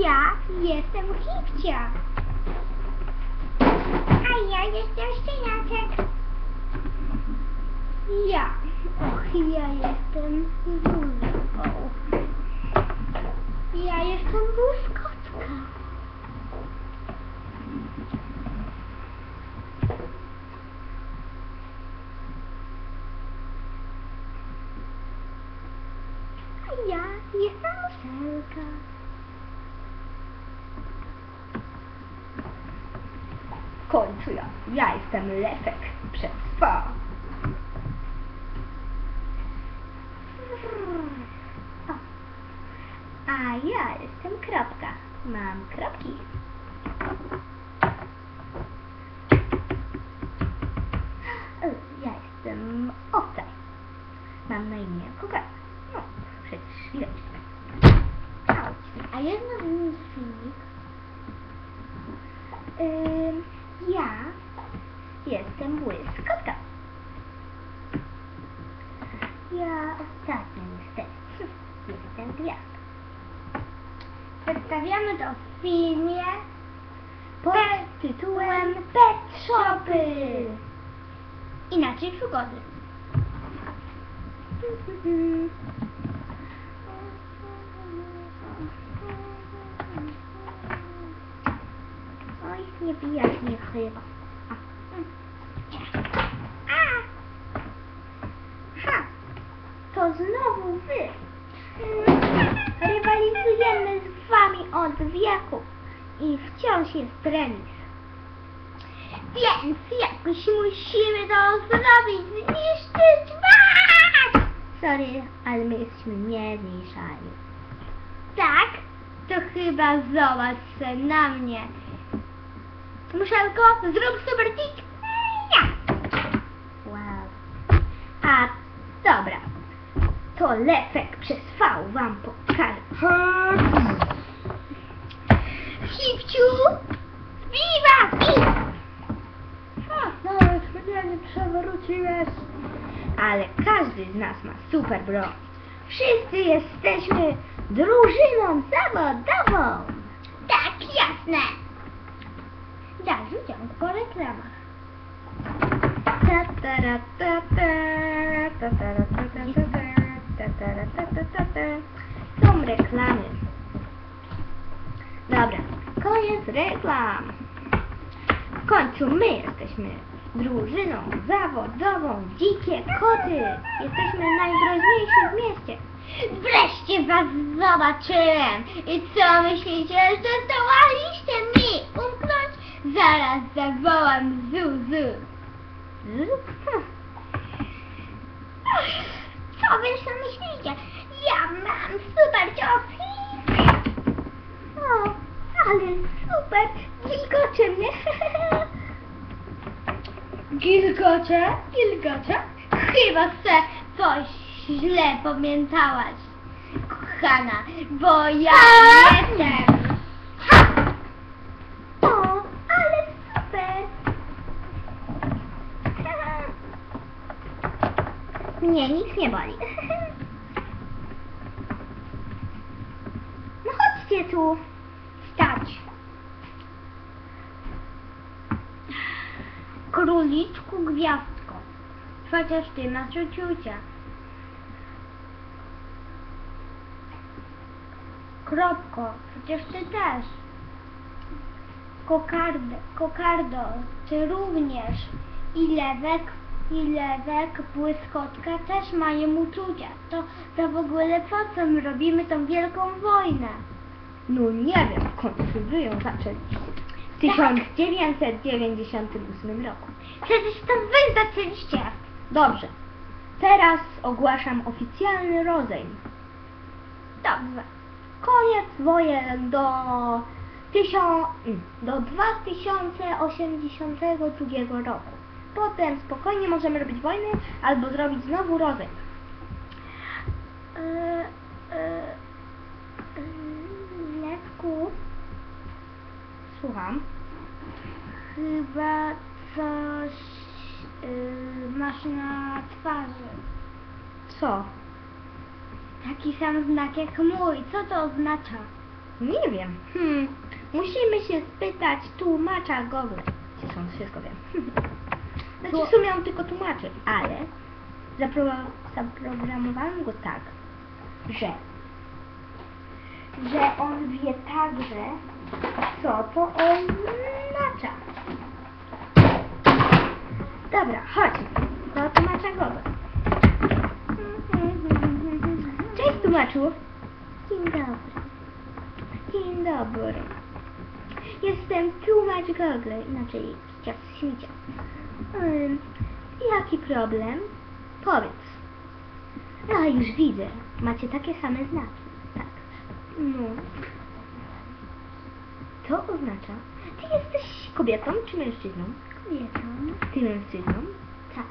Ja jestem Hipcia. A ja jestem Szczeniaczek. Ja. Och, ja jestem Zuzą. Ja jestem Błyskotka. A ja jestem Muszelka. W końcu ja. Ja jestem Lefek. Przetrwa. A ja jestem Kropka. Mam kropki. O, Ja jestem Owca. Mam na imię Kogarka. No, przecież widać. Auć. A ja nazywam się Filip. Ym, ja jestem Błyskotka. Ja ostatnia niestety. Jestem gwiazda. Przedstawiamy to w filmie pod tytułem Pet Shopy. Inaczej przygody. Oj, nie bijać mnie chyba. A. A. Ha! To znowu wy. Rywalizujemy z wami od wieku i wciąż jest remis. Więc jakoś musimy to zrobić, zniszczyć was! Sorry, ale my jesteśmy niezniszczalni. Tak? To chyba zobacz na mnie. Muszelko, zrób super. Ja. Wow. A, dobra. To Lefek przez V wam pokaże. Hipciu! Viva! Ha, nawet mnie nie przewróciłeś. Ale każdy z nas ma super broń. Wszyscy jesteśmy drużyną zawodową. Tak, jasne. Dalszy ciąg po reklamach. Ta, ta, ta, ta, ta, ta, ta, ta, ta, ta, ta, ta, ta, ta, ta, ta. Są reklamy. Dobra, koniec reklam. W końcu my jesteśmy drużyną zawodową Dzikie Koty. Jesteśmy najgroźniejsi w mieście. Wreszcie was zobaczyłem! I co myślicie, że zdołaliście mi umknąć? Zaraz zawołam Zuzu. Hm. Myślicie? Ja mam super ciosy! O, ale super! Wilgocze mnie! Gilgocie? Wilgocze? Chyba se coś źle pamiętałaś, kochana, bo ja jestem... Ha! O, ale super! Mnie nic nie boli. Tu. Stać. Króliczku gwiazdko. Chociaż ty masz uczucia. Kropko, przecież ty też. Kokardo, kokardo, ty również. I lewek, i lewek, błyskotka też mają uczucia. To, to w ogóle po co my robimy tą wielką wojnę? No nie wiem, w końcu wy ją zaczęliście. W 1998 roku. Przecież to wy zaczęliście. Dobrze. Teraz ogłaszam oficjalny rozejm. Dobrze. Koniec wojen do, tysiąc, do 2082 roku. Potem spokojnie możemy robić wojny albo zrobić znowu rozejm. E, e, e, Lewku, Słucham. chyba coś e, masz na twarzy. Co? Taki sam znak jak mój. Co to oznacza? Nie wiem. Hmm, musimy się spytać tłumacza Google. On wszystko wiem. Znaczy w sumie on tylko tłumaczy, ale zapro- zaprogramowałem go tak, że że on wie także, co to oznacza. Dobra, chodźmy do tłumacza Google. Cześć tłumaczu. Dzień dobry. Dzień dobry. Jestem tłumacz Google, inaczej ściach śmicia. Ym, jaki problem? Powiedz. A, już widzę. Macie takie same znaki. No. To oznacza, ty jesteś kobietą czy mężczyzną? Kobietą. Ty mężczyzną? Tak.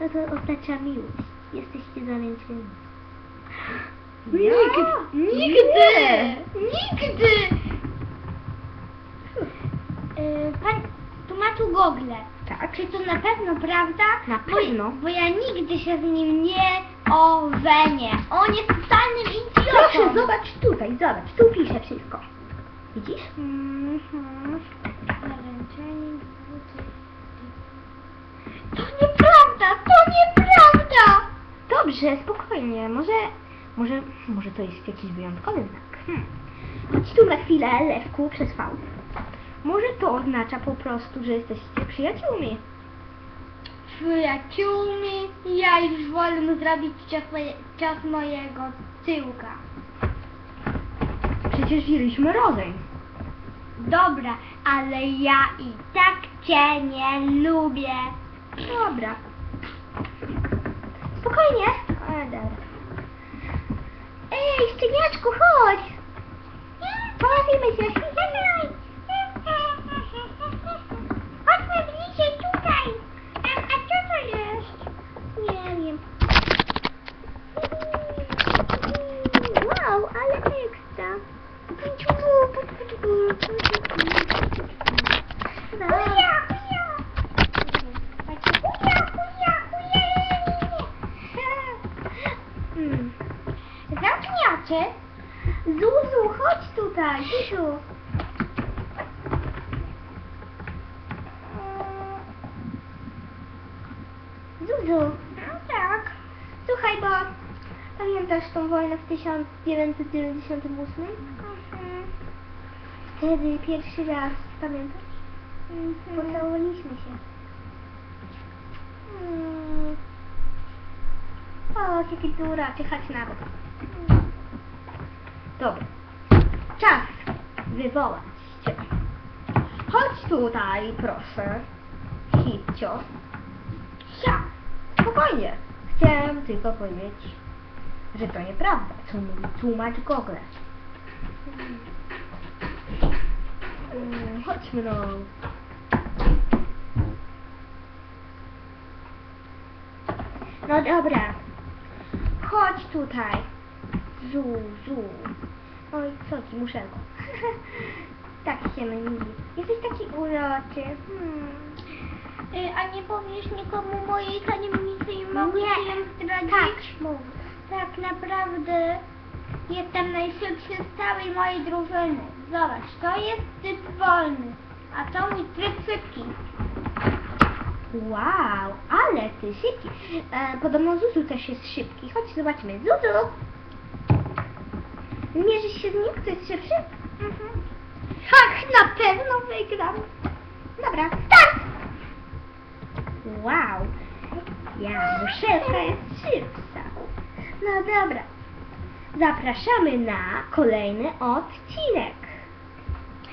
No to oznacza miłość. Jesteście zaręczeni. Nigdy! Nigdy! Nigdy! Yy, pan tłumaczył Google. Tak. Czy to na pewno prawda? Na Bo- pewno. Bo, ja nigdy się z nim nie ożenię. On jest totalnym idiotą. Proszę, zobacz tutaj, zobacz. Tu pisze wszystko. Widzisz? Mhm. To nieprawda, to nieprawda! Dobrze, spokojnie. Może, może, może to jest jakiś wyjątkowy znak. Hmm. Chodź tu na chwilę, Lewku, przez V. Może to oznacza po prostu, że jesteście przyjaciółmi. Przyjaciółmi, ja już wolę zrobić cios, moje, cios mojego tyłka. Przecież wzięliśmy rozejm. Dobra, ale ja i tak cię nie lubię. Dobra. Spokojnie. A, dobra. Ej, szczeniaczku, chodź! Pobawimy się. Chodźmy bliżej tutaj. A, a co to jest? Nie wiem. Wow, ale ekstra. Hmm. Oczy. Zuzu, chodź tutaj, Zuzu. Zuzu. No tak. Słuchaj, bo tą wojnę w 1998? Mhm. Wtedy pierwszy raz, pamiętasz? Pocałowaliśmy się. Mm. O, jaki duracie, chodź na bok. Dobra. Czas wywołać cię. Chodź tutaj, proszę. Hipcio. Ja. Spokojnie. Chciałem tylko powiedzieć, że to nieprawda, co mówi tłumacz Google. Mm, Chodźmy no. No dobra. Chodź tutaj. Zu, zu. Oj, co ci, muszelko. tak się myli. Jesteś taki uroczy. Hmm. Y, a nie powiesz nikomu mojej tajemnicy i mogę ją zdradzić? Tak, mów. Tak naprawdę jestem najszybszy z całej mojej drużyny. Zobacz, to jest typ wolny, a to mój tryb szybki. Wow, ale ty szybki. E, podobno Zuzu też jest szybki. Chodź zobaczmy. Zuzu! Zmierzysz się z nim? Kto jest szybszy? Mhm. Ach, na pewno wygram. Dobra, start! Wow, ja muszelka jest szybsza. No dobra, zapraszamy na kolejny odcinek.